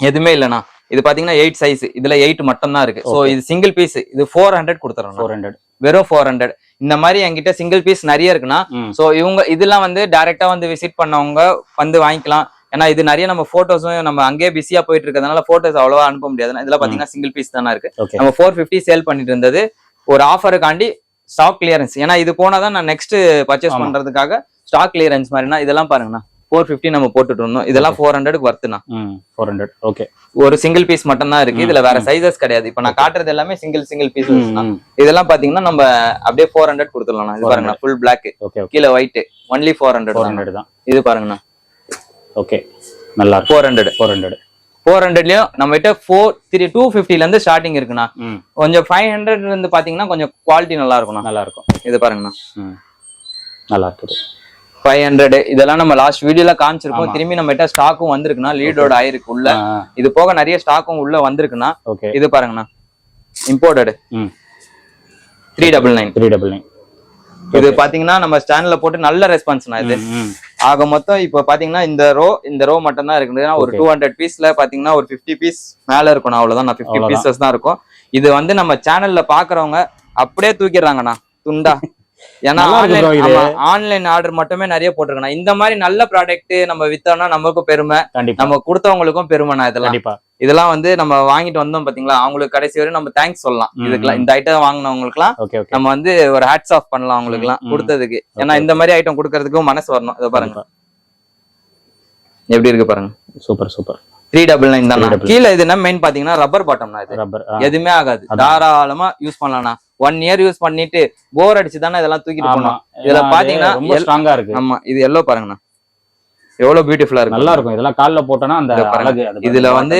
எதுவுமே இல்லைண்ணா. இது பாத்தீங்கன்னா எயிட் சைஸ் இதுல எயிட் மட்டும் தான் இருக்கு சோ. இது சிங்கிள் பீஸ் இது ஃபோர் ஹண்ட்ரட் கொடுத்துறோம் ஃபோர் ஹண்ட்ரட் வெறும் ஃபோர் ஹண்ட்ரட் இந்த மாதிரி என்கிட்ட சிங்கிள் பீஸ் நிறைய இருக்குன்னா சோ இவங்க இதெல்லாம் வந்து டைரக்டா வந்து விசிட் பண்ணவங்க வந்து வாங்கிக்கலாம். ஏன்னா இது நிறைய நம்ம போட்டோஸும் நம்ம அங்கேயே பிஸியா போயிட்டு இருக்கிறதுனால போட்டோஸ் அவ்வளவா அனுப்ப முடியாது இதுல பாத்தீங்கன்னா சிங்கிள் பீஸ் தானே இருக்கு. நம்ம ஃபோர் ஃபிஃப்டி சேல் பண்ணிட்டு இருந்தது. ஒரு ஆஃபருக்காண்டி ஸ்டாக் கிளியரன்ஸ் ஏன்னா இது போனாதான் நான் நெக்ஸ்ட் பர்ச்சேஸ். பண்றதுக்காக ஸ்டாக் கிளியரன்ஸ் மாதிரினா இதெல்லாம் பாருங்கண்ணா. ஃபோர் ஃபிஃப்டி நம்ம போட்டுட்டு இருந்தோம். இதெல்லாம் ஃபோர் ஹண்ட்ரட்க்கு வர்த்துண்ணா ம் ஃபோர் ஹண்ட்ரட் ஓகே ஒரு சிங்கிள் பீஸ் மட்டும் தான் இருக்கு இதுல வேற. சைசஸ் கிடையாது. இப்ப நான் காட்டுறது எல்லாமே சிங்கிள் சிங்கிள் பீஸ் இதெல்லாம் பாத்தீங்கன்னா நம்ம அப்படியே ஃபோர் ஹண்ட்ரட் கொடுத்துடலாம் இது பாருங்கண்ணா ஃபுல் பிளாக் கீழே white only four hundred hundred தான். இது பாருங்கண்ணா. ஓகே நல்லா four hundred four hundred four ஹண்ட்ரட்லயும் நம்ம கிட்ட ஃபோர் த்ரீ டூ ஃபிஃப்டில இருந்து ஸ்டார்டிங் இருக்குண்ணா. கொஞ்சம் ஃபைவ் ஹண்ட்ரட் இருந்து பாத்தீங்கன்னா கொஞ்சம் குவாலிட்டி நல்லா இருக்கும்ண்ணா நல்லா இருக்கும். இது பாருங்கண்ணா. நல்லா இருக்குது. ஃபைவ் ஹண்ட்ரட் இதெல்லாம் நம்ம லாஸ்ட் வீடியோல காமிச்சிருக்கோம். திரும்பி நம்ம கிட்ட ஸ்டாக்கும் வந்திருக்குண்ணா. லீடோட ஆயிருக்கு உள்ள இது போக நிறைய ஸ்டாக்கும் உள்ள வந்திருக்குண்ணா. ஓகே இது பாருங்கண்ணா. இம்போர்ட்டட் ம். Three double nine three double nine இது பாத்தீங்கன்னா நம்ம சேனல்ல போட்டு நல்ல ரெஸ்பான்ஸ்ண்ணா இது. ஆக மொத்தம் இப்போ பாத்தீங்கன்னா இந்த ரோ இந்த ரோ மட்டும் தான் இருக்குதுன்னா ஒரு. டூ ஹண்ட்ரட் பீஸ்ல பாத்தீங்கன்னா ஒரு ஃபிஃப்டி பீஸ் மேல இருக்கணும் அவ்வளவுதான் நான் அவ்வளவுதான். பீசஸ் தான் இருக்கும். இது வந்து நம்ம சேனல்ல பாக்குறவங்க அப்படியே தூக்கிடுறாங்கண்ணா. துண்டா. ஏன்னா. ஆன்லைன் ஆர்டர் மட்டுமே நிறைய போட்டிருக்கேன் இந்த மாதிரி நல்ல ப்ராடக்ட் நம்ம வித்தோம்னா நமக்கும் பெருமை நம்ம கொடுத்தவங்களுக்கும் பெருமைண்ணா இதெல்லாம். கண்டிப்பா. இதெல்லாம் வந்து நம்ம வாங்கிட்டு வந்தோம் பாத்தீங்களா? அவங்களுக்கு கடைசி வரை நம்ம தேங்க்ஸ் சொல்லலாம். இதுக்கெல்லாம். இந்த ஐட்டம் வாங்கினவங்களுக்குலாம் நம்ம வந்து ஒரு ஹேட்ஸ் ஆஃப் பண்ணலாம் அவங்களுக்குலாம் ம், ம். கொடுத்ததுக்கு. ஏன்னா. இந்த மாதிரி ஐட்டம் கொடுக்கறதுக்கும் மனசு வரணும். இதை பாருங்க. எப்படி இருக்கு பாருங்க. Super super. Three double nine தான்? 399. கீழே இது என்ன மெயின் பாத்தீங்கன்னா ரப்பர் பாட்டம்னா இது. எதுவுமே ஆகாது. தாராளமா யூஸ் பண்ணலாம்ண்ணா. ஒன் இயர் யூஸ் பண்ணிட்டு போர் அடிச்சு தானே இதெல்லாம் தூக்கிட்டு போனோம் இதுல பாத்தீங்கன்னா ரொம்ப ஸ்ட்ராங்கா இருக்கு. ஆமா இது எல்லோ பாருங்கண்ணா. எவ்வளவு பியூட்டிஃபுல்லா இருக்கு. நல்லா இருக்கும். இதெல்லாம் கால்ல போட்டோம்னா அந்த. அழகு இதுல. வந்து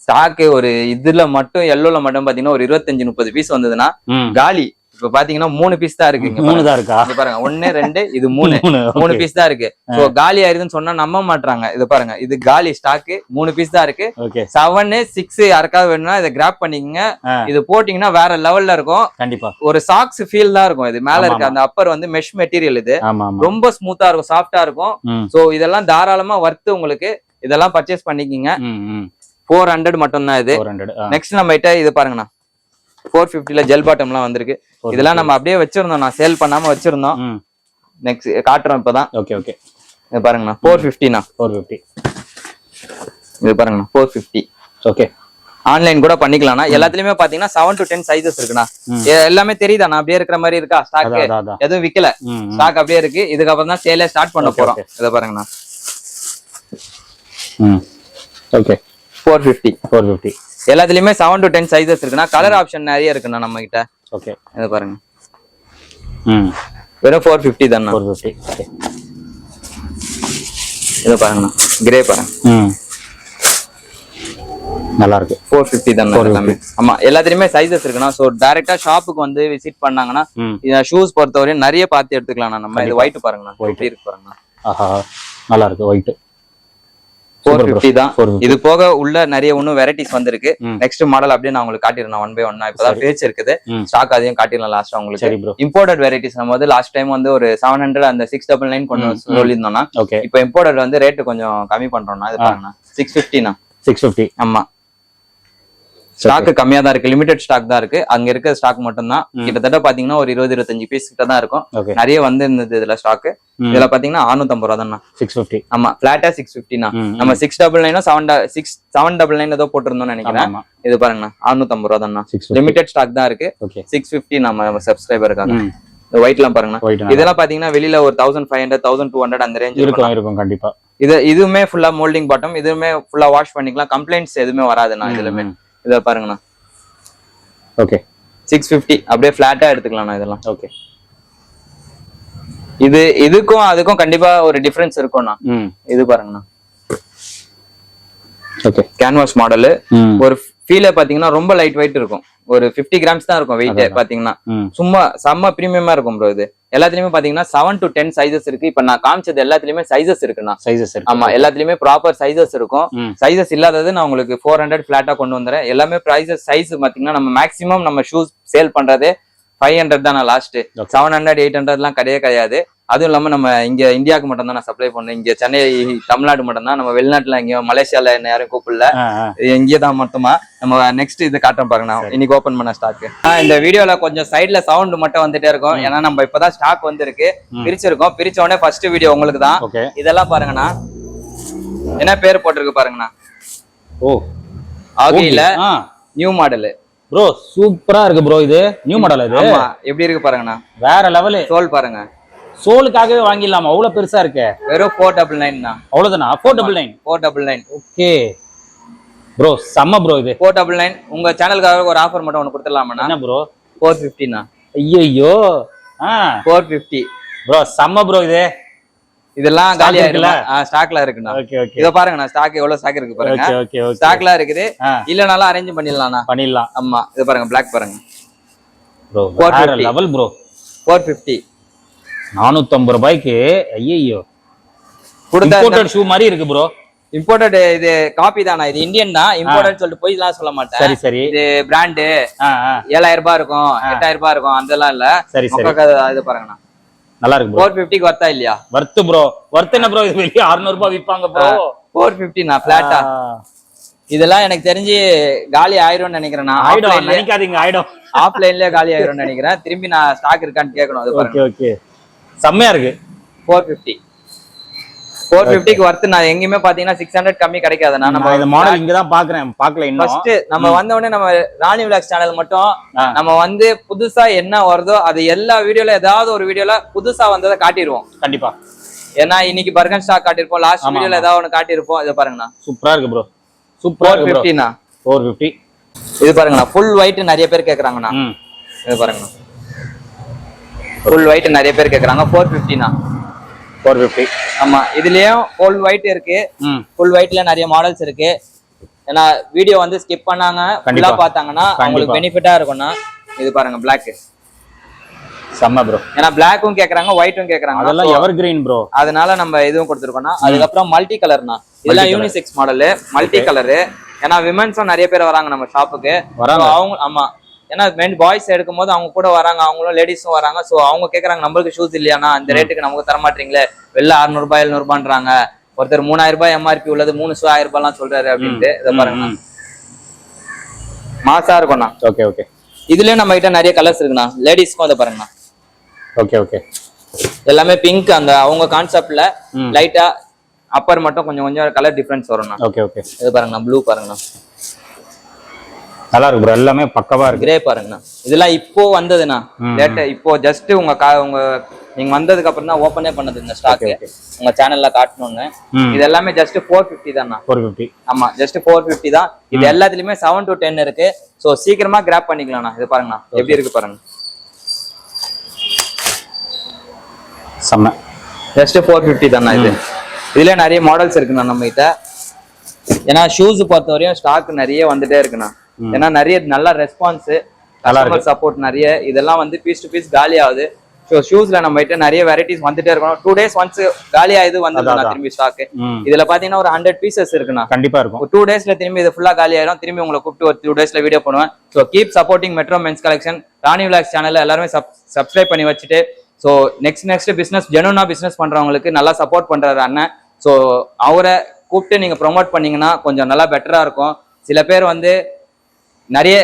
ஸ்டாக்கு ஒரு இதுல மட்டும் எல்லோல மட்டும் பாத்தீங்கன்னா ஒரு இருபத்தஞ்சு முப்பது பீஸ் வந்ததுன்னா. காலி. இப்ப பாத்தீங்கன்னா மூணு பீஸ் தான் இருக்கு மூணு. தான் இருக்கா? பாருங்க. ஒண்ணு ரெண்டு இது மூணு. மூணு. பீஸ் தான் இருக்கு. சோ காலி ஆயிருதுன்னு சொன்னா நம்ப மாட்டாங்க இது பாருங்க. இது காலி ஸ்டாக்கு மூணு பீஸ் தான் இருக்கு. ஓகே செவன் சிக்ஸ் யாருக்காவது வேணும்னா இதை கிராப் பண்ணிக்கங்க. இது போட்டீங்கன்னா வேற லெவல்ல இருக்கும். கண்டிப்பா. ஒரு சாக்ஸ் ஃபீல் தான் இருக்கும். இது மேல இருக்க அந்த அப்பர் வந்து மெஷ் மெட்டீரியல் இது. ரொம்ப ஸ்மூத்தா இருக்கும். சாஃப்டா இருக்கும். சோ இதெல்லாம் தாராளமா வர்த்து உங்களுக்கு. இதெல்லாம் பர்ச்சேஸ் பண்ணிக்கிங்க. ஃபோர் ஹண்ட்ரட் மட்டும் தான் இது. நெக்ஸ்ட் நம்ம கிட்ட இது பாருங்கண்ணா. ஃபோர் ஃபிஃப்டில ஜெல் பாட்டம்லாம் வந்திருக்கு. இதெல்லாம் நம்ம அப்படியே வச்சிருந்தோம். நான் சேல் பண்ணாம வச்சிருந்தோம். நெக்ஸ்ட் காட்டுறோம் இப்பதான். ஓகே ஓகே இது பாருங்கண்ணா. ஃபோர் ஃபிஃப்டிண்ணா ஃபோர் ஃபிஃப்டி இது பாருங்கண்ணா. ஃபோர் ஃபிஃப்டி ஓகே ஆன்லைன் கூட பண்ணிக்கலாம்னா எல்லாத்துலயுமே பாத்தீங்கன்னா செவன் டு டென் சைஸஸ் இருக்குண்ணா. எல்லாமே தெரியுதாண்ணா? அப்படியே இருக்கிற மாதிரி இருக்கா? ஸ்டாக் எதுவும் விக்கல. ஸ்டாக் அப்படியே இருக்கு. இதுக்கப்புறம் தான் சேலே ஸ்டார்ட் பண்ண போறோம். இதை பாருங்கண்ணா. Okay four fifty four fifty எல்லாத்துலயுமே செவன் டு டென் சைஸஸ் இருக்குண்ணா கலர் ஆப்ஷன் நிறைய இருக்குண்ணா நம்ம கிட்ட ஓகே இதை பாருங்க. ம். வெறும் ஃபோர் ஃபிஃப்டி தானே ஃபோர் ஃபிஃப்டி ஓகே இதை பாருங்கண்ணா. கிரே பாருங்க. ம். நல்லா இருக்கு ஃபோர் ஃபிஃப்டி தானே 450. எல்லாமே ஆமா எல்லாத்துலயுமே சைஸஸ் இருக்குண்ணா. ஸோ டைரக்டா ஷாப்புக்கு வந்து விசிட் பண்ணாங்கன்னா ஷூஸ் பொறுத்தவரையும் நிறைய பார்த்து எடுத்துக்கலாம் நம்ம. இது ஒயிட் பாருங்கண்ணா. எப்படி இருக்கு பாருங்கண்ணா. நல்லா இருக்கு ஒயிட் ஃபோர் ஃபிஃப்டி தான். இது போக உள்ள நிறைய இன்னும் வெரைட்டிஸ் வந்திருக்கு. நெக்ஸ்ட் மாடல் அப்படியே நான் உங்களுக்கு காட்டிடுறேன். ஒன் பை ஒன்னா இப்பதான். பேச்சு இருக்குது. ஸ்டாக் அதையும் காட்டிடலாம் லாஸ்ட் உங்களுக்கு. இம்போர்ட்டட் வெரைட்டிஸ் நம்ம வந்து லாஸ்ட் டைம் வந்து ஒரு செவன் ஹண்ட்ரட் அந்த சிக்ஸ் டபுள் நைன் கொண்டு. சொல்லியிருந்தோம்னா இப்போ இம்போர்ட்டட் வந்து ரேட் கொஞ்சம் கம்மி பண்றோம்னா இது ஆ. பாருங்கண்ணா. சிக்ஸ் ஃபிஃப்டினா சிக்ஸ் ஃபிஃப்டி ஆமா. ஸ்டாக் கம்மியா தான் இருக்கு. லிமிடெட் ஸ்டாக் தான் இருக்கு. அங்க இருக்க ஸ்டாக் மட்டும் தான். கிட்டத்தட்ட பாத்தீங்கன்னா ஒரு இருபது இருபத்தஞ்சு பீஸ் கிட்ட தான் இருக்கும். நிறைய வந்து இருந்தது இதுல ஸ்டாக் இதுல பாத்தீங்கன்னா 650 ரூபா தான் சிக்ஸ் ஆமா பிளாட்டா சிக்ஸ் ஃபிஃப்டினா நம்ம six double nano seven six seven double nine ஏதோ போட்டிருந்தோம்னு நினைக்கிறேன். இது பாருங்கண்ணா 650 ரூபா தான் லிமிடெட் ஸ்டாக் தான் இருக்கு. சிக்ஸ் ஃபிஃப்டி நம்ம சப்ஸ்கிரைபருக்காக ம். இந்த ஒயிட்லாம் பாருங்கண்ணா. இதெல்லாம் பாத்தீங்கன்னா வெளியில ஒரு thousand five hundred thousand two hundred அந்த ரேஞ்ச் இருக்கும் இருக்கும் கண்டிப்பா. இது இதுவுமே ஃபுல்லா மோல்டிங் பாட்டம் இதுவுமே ஃபுல்லா வாஷ் பண்ணிக்கலாம். கம்ப்ளைண்ட்ஸ் எதுவுமே வராதுண்ணா இதுலமே இதை பாருங்கண்ணா. ஓகே சிக்ஸ் ஃபிஃப்டி அப்படியே ஃபிளாட்டா எடுத்துக்கலாம்ண்ணா இதெல்லாம். ஓகே இது இதுக்கும் அதுக்கும் கண்டிப்பா ஒரு டிஃபரன்ஸ் இருக்கும்ண்ணா. இது பாருங்கண்ணா. ஓகே கேன்வாஸ் மாடலு ஒரு ஃபீலே பாத்தீங்கன்னா ரொம்ப லைட் வெயிட் இருக்கும். ஒரு 50 கிராம்ஸ் தான் இருக்கும் வெயிட். பாத்தீங்கன்னா. சும்மா செம்ம பிரீமியமா இருக்கும் ப்ரோ இது. எல்லாத்துலயுமே பாத்தீங்கன்னா செவன் டு டென் சைஸஸ் இருக்கு. இப்ப நான் காமிச்சது எல்லாத்துலயுமே சைஸஸ் இருக்குண்ணா. இருக்கு. ஆமா எல்லாத்துலயுமே ப்ராப்பர் சைஸஸ் இருக்கும். ம். சைஸஸ் இல்லாதது நான் உங்களுக்கு ஃபோர் ஹண்ட்ரட் ஃபிளாட்டா கொண்டு வந்துறேன். எல்லாமே ப்ரைஸஸ் சைஸ் பாத்தீங்கன்னா நம்ம மேக்ஸிமம் நம்ம ஷூஸ் சேல் பண்றதே ஃபைவ் ஹண்ட்ரட் தான் லாஸ்ட். செவன் ஹண்ட்ரட் எயிட் ஹண்ட்ரட்லாம் கிடையவே கிடையாது. அதுவும் இல்லாம நம்ம இங்க இந்தியாவுக்கு மட்டும் தான் நான் சப்ளை பண்ணேன் இங்க சென்னை தமிழ்நாடு மட்டும் தான் நம்ம வெளிநாட்டுல எங்கேயோ மலேசியால என்ன யாரும் கூப்பிடல. இங்கே தான் மட்டுமா? நம்ம நெக்ஸ்ட் இது காட்டுறோம் பாருங்க நான். இன்னைக்கு ஓபன் பண்ண ஸ்டாக் இந்த வீடியோல கொஞ்சம் சைடுல சவுண்ட் மட்டும் வந்துட்டே இருக்கும். ஏன்னா நம்ம இப்பதான் ஸ்டாக் வந்திருக்கு. பிரிச்சிருக்கோம். பிரிச்ச உடனே ஃபர்ஸ்ட் வீடியோ உங்களுக்கு தான். இதெல்லாம் பாருங்கண்ணா என்ன பேர் போட்டிருக்கு பாருங்கண்ணா ஓ. ஆகில ஆ. நியூ மாடல் ப்ரோ சூப்பரா இருக்கு ப்ரோ இது. நியூ மாடல் இது. எப்படி இருக்கு பாருங்கண்ணா வேற லெவலு சோல் பாருங்க. சோலுக்காகவே வாங்கிடலாமா? அவ்வளவு பெருசா இருக்கு. வெறும் ஃபோர் டபுள் நைன் தான். அவ்வளவுதானா? Four double nine four double nine okay. Bro செம்ம ப்ரோ இது. ஃபோர் டபுள் நைன் உங்க சேனலுக்காக ஒரு ஆஃபர் மட்டும் ஒன்று கொடுத்துடலாமாண்ணா? என்ன ப்ரோ ஃபோர் ஃபிஃப்டிண்ணா ஐயோ ஆ. ஃபோர் ஃபிஃப்டி ப்ரோ செம்ம ப்ரோ இது. இதெல்லாம் Stock காலி இருக்குல்ல? ஸ்டாக்ல இருக்குண்ணா. இத பாருங்கண்ணா ஸ்டாக் எவ்வளவு ஸ்டாக் இருக்கு பாருங்க. ஸ்டாக்ல இருக்குது. ஆ. இல்லனாலும் அரேஞ்ச் பண்ணிடலாம்ண்ணா பண்ணிடலாம். ஆமா இது பாருங்க பிளாக் பாருங்க. Bro 450. Level bro four fifty நானூத்தம்பது ரூபாய்க்கு ஐயோ இம்போர்ட்டட் ஷூ மாதிரி இருக்கு ப்ரோ இம்போர்ட்டட் இது காப்பி தானா? இது இந்தியன் தான். இம்போர்ட்டட் சொல்லிட்டு போய்லாம் சொல்ல மாட்டேன். சரி சரி. இது பிராண்டு ஏழாயிரம் ரூபாய் இருக்கும் எட்டாயிரம் ரூபாய் இருக்கும் அதெல்லாம் இல்ல. சரி இது பாருங்கண்ணா. நல்லா இருக்கு ப்ரோ ஃபோர் ஃபிஃப்டிக்கு வர்த்தா இல்லையா? வர்த்து ப்ரோ வர்த்து என்ன ப்ரோ இது வெளியே 600 ரூபாய் விற்பாங்க ப்ரோ ஃபோர் ஃபிஃப்டி நான் ஃபிளாட்டா இதெல்லாம் எனக்கு தெரிஞ்சு காலி ஆயிரும்னு நினைக்கிறேன் நான் ஆயிடும் நினைக்காதீங்க ஆயிடும். ஆஃப்லைன்லயே காலி ஆயிரும்னு நினைக்கிறேன். திரும்பி நான் ஸ்டாக் இருக்கான்னு கேட்கணும் அது ஓகே ஓகே. செம்மையா இருக்கு. ஃபோர் ஃபிஃப்டி ஃபோர் ஃபிஃப்டிக்கு ஒர்த்து நான் எங்கேயுமே பாத்தீங்கன்னா சிக்ஸ் ஹண்ட்ரட் கம்மி கிடைக்காதுண்ணா. நம்ம இந்த மாடல் இங்க தான் பாக்குறேன் இன்னும். ஃபர்ஸ்ட் நம்ம வந்த உடனே நம்ம ராணி விலாக்ஸ் சேனல் மட்டும். நம்ம வந்து புதுசா என்ன வருதோ அது எல்லா வீடியோல ஏதாவது ஒரு வீடியோல புதுசா வந்ததை காட்டிடுவோம். கண்டிப்பா. ஏன்னா இன்னைக்கு பர்கன் ஸ்டாக் காட்டியிருப்போம் லாஸ்ட் வீடியோல ஏதாவது ஒன்று காட்டியிருப்போம் இது பாருங்கண்ணா. சூப்பரா இருக்கு ப்ரோ சூப்பரா ஃபிஃப்டிண்ணா ஃபோர் ஃபிஃப்டி இது பாருங்கண்ணா ஃபுல் ஒயிட் நிறைய பேர் கேக்குறாங்கண்ணா. இது பாருங்கண்ணா. ஃபுல் ஒயிட் நிறைய பேர் கேக்குறாங்க. ஃபோர் ஃபிஃப்டிண்ணா ஃபோர் ஃபிஃப்டி ஆமா இதுலயும் ஃபுல் ஒயிட் இருக்கு. ஃபுல் ஒயிட்ல நிறைய மாடல்ஸ் இருக்கு. ஏன்னா வீடியோ வந்து ஸ்கிப் பண்ணாங்க ஃபுல்லா கண்டிப்பா. பார்த்தாங்கன்னா அவங்களுக்கு கண்டிப்பா. பெனிஃபிட்டா இருக்கும்னா இது பாருங்க Black. செம்ம ப்ரோ ஏன்னா பிளாக்கும் கேக்குறாங்க ஒயிட்டும் கேக்குறாங்க. அதெல்லாம் எவர் கிரீன் ப்ரோ அதனால நம்ம இதுவும் கொடுத்துருக்கோம்னா அதுக்கப்புறம் மல்டி கலர்னா இதெல்லாம். யூனிசெக்ஸ் மாடலு மல்டி கலரு ஏன்னா விமன்ஸும் நிறைய பேர் வராங்க நம்ம ஷாப்புக்கு. அவங்க ஆமா. ஏன்னா மென் பாய்ஸ் எடுக்கும்போது அவங்க கூட வராங்க அவங்களும் லேடிஸும் வராங்க. சோ அவங்க கேக்குறாங்க நம்மளுக்கு ஷூஸ் இல்லையாண்ணா? அந்த ரேட்டுக்கு நமக்கு தர மாட்டீங்களே வெளில அறுநூறு ரூபாய் எழுநூறு ரூபான்றாங்க ஒருத்தர் மூணாயிரம் ரூபாய் எம்ஆர்பி உள்ளது மூணு ஷூ ஆயிரம் ரூபாய்லாம் சொல்றாரு அப்படின்ட்டு இதை பாருங்க மாசா இருக்கும்ண்ணா. Okay okay. இதுலயும் நம்ம கிட்ட நிறைய கலர்ஸ் இருக்குண்ணா. லேடிஸ்க்கும் அதை பாருங்கண்ணா. Okay okay. எல்லாமே பிங்க் அந்த அவங்க கான்செப்ட்ல. லைட்டா அப்பர் மட்டும் கொஞ்சம் கொஞ்சம் கலர் டிஃபரன்ஸ் வரும்ண்ணா. Okay okay. இது பாருங்கண்ணா ப்ளூ பாருங்கண்ணா. நல்லா இருக்கு ப்ரோ எல்லாமே பக்கவா இருக்கு. கிரே பாருங்கண்ணா. இதெல்லாம் இப்போ வந்ததுண்ணா. லேட்ட இப்போ ஜஸ்ட் உங்க கா உங்க நீங்க வந்ததுக்கு அப்புறம் தான் ஓப்பனே பண்ணது இந்த ஸ்டாக். உங்க சேனல்ல காட்டணும்னு. இது எல்லாமே ஜஸ்ட் ஃபோர் ஃபிஃப்டி தான்ண்ணா ஃபோர் ஃபிஃப்டி ஆமா ஜஸ்ட் ஃபோர் ஃபிஃப்டி தான். இது எல்லாத்துலயுமே செவன் டு டென் இருக்கு. ஸோ சீக்கிரமா கிராப் பண்ணிக்கலாம்ண்ணா. இது பாருங்கண்ணா. எப்படி இருக்கு பாருங்க. செம்ம. ஜஸ்ட் ஃபோர் ஃபிஃப்டி தானே இது. இதுல நிறைய மாடல்ஸ் இருக்குண்ணா நம்ம கிட்ட ஏன்னா ஷூஸ் பொறுத்த வரையும் ஸ்டாக் நிறைய வந்துட்டே இருக்குண்ணா. ஏன்னா நிறைய நல்ல ரெஸ்பான்ஸ் கஸ்டமர் சப்போர்ட் நிறைய. இதெல்லாம் வந்து பீஸ் டு பீஸ் காலி ஆகுது ஸோ ஷூஸ்ல நம்ம கிட்ட நிறைய வெரைட்டிஸ் வந்துட்டே இருக்கணும். டூ டேஸ் ஒன்ஸ் காலி ஆகுது வந்து அதான், அதான். திரும்பி ஸ்டாக் ம். இதுல பாத்தீங்கன்னா ஒரு ஹண்ட்ரட் பீசஸ் இருக்குண்ணா கண்டிப்பா இருக்கும். டூ டேஸ்ல திரும்பி இது ஃபுல்லா காலி ஆயிடும் திரும்பி உங்களை கூப்பிட்டு ஒரு டூ டேஸ்ல வீடியோ பண்ணுவேன். So keep supporting metro men's collection Rani vlogs சேனல்ல எல்லாருமே சப்ஸ்கிரைப் பண்ணி வச்சுட்டு ஸோ நெக்ஸ்ட் நெக்ஸ்ட் பிசினஸ் ஜெனுனா பிசினஸ் பண்றவங்களுக்கு நல்லா சப்போர்ட் பண்றாரு அண்ணன். ஸோ அவரை கூப்பிட்டு நீங்க ப்ரோமோட் பண்ணீங்கன்னா கொஞ்சம் நல்லா பெட்டரா இருக்கும். சில பேர் வந்து நிறைய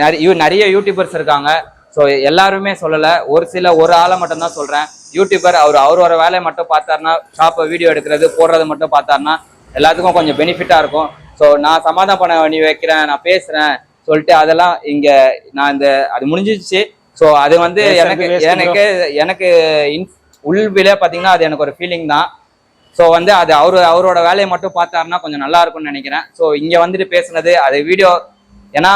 நிறைய நிறைய யூடியூபர்ஸ் இருக்காங்க. ஸோ எல்லாருமே சொல்லல. ஒரு சில ஒரு ஆளை மட்டும் தான் சொல்றேன். யூடியூபர் அவர் அவரோட வேலையை மட்டும் பார்த்தாருன்னா ஷாப்பை வீடியோ எடுக்கிறது போடுறது மட்டும் பார்த்தாருன்னா எல்லாத்துக்கும் கொஞ்சம் பெனிஃபிட்டா இருக்கும். ஸோ நான் சமாதானம் பண்ண பண்ணி வைக்கிறேன் நான் பேசுறேன் சொல்லிட்டு அதெல்லாம் இங்க நான் இந்த அது முடிஞ்சிச்சு ஸோ அது வந்து எனக்கு. எனக்கு எனக்கு இன்- உள்விலே பார்த்தீங்கன்னா அது எனக்கு ஒரு ஃபீலிங் தான். ஸோ வந்து அது அவரு அவரோட வேலையை மட்டும் பார்த்தாருன்னா கொஞ்சம் நல்லா இருக்கும்னு நினைக்கிறேன். ஸோ இங்க வந்துட்டு பேசுனது அது வீடியோ ஏன்னா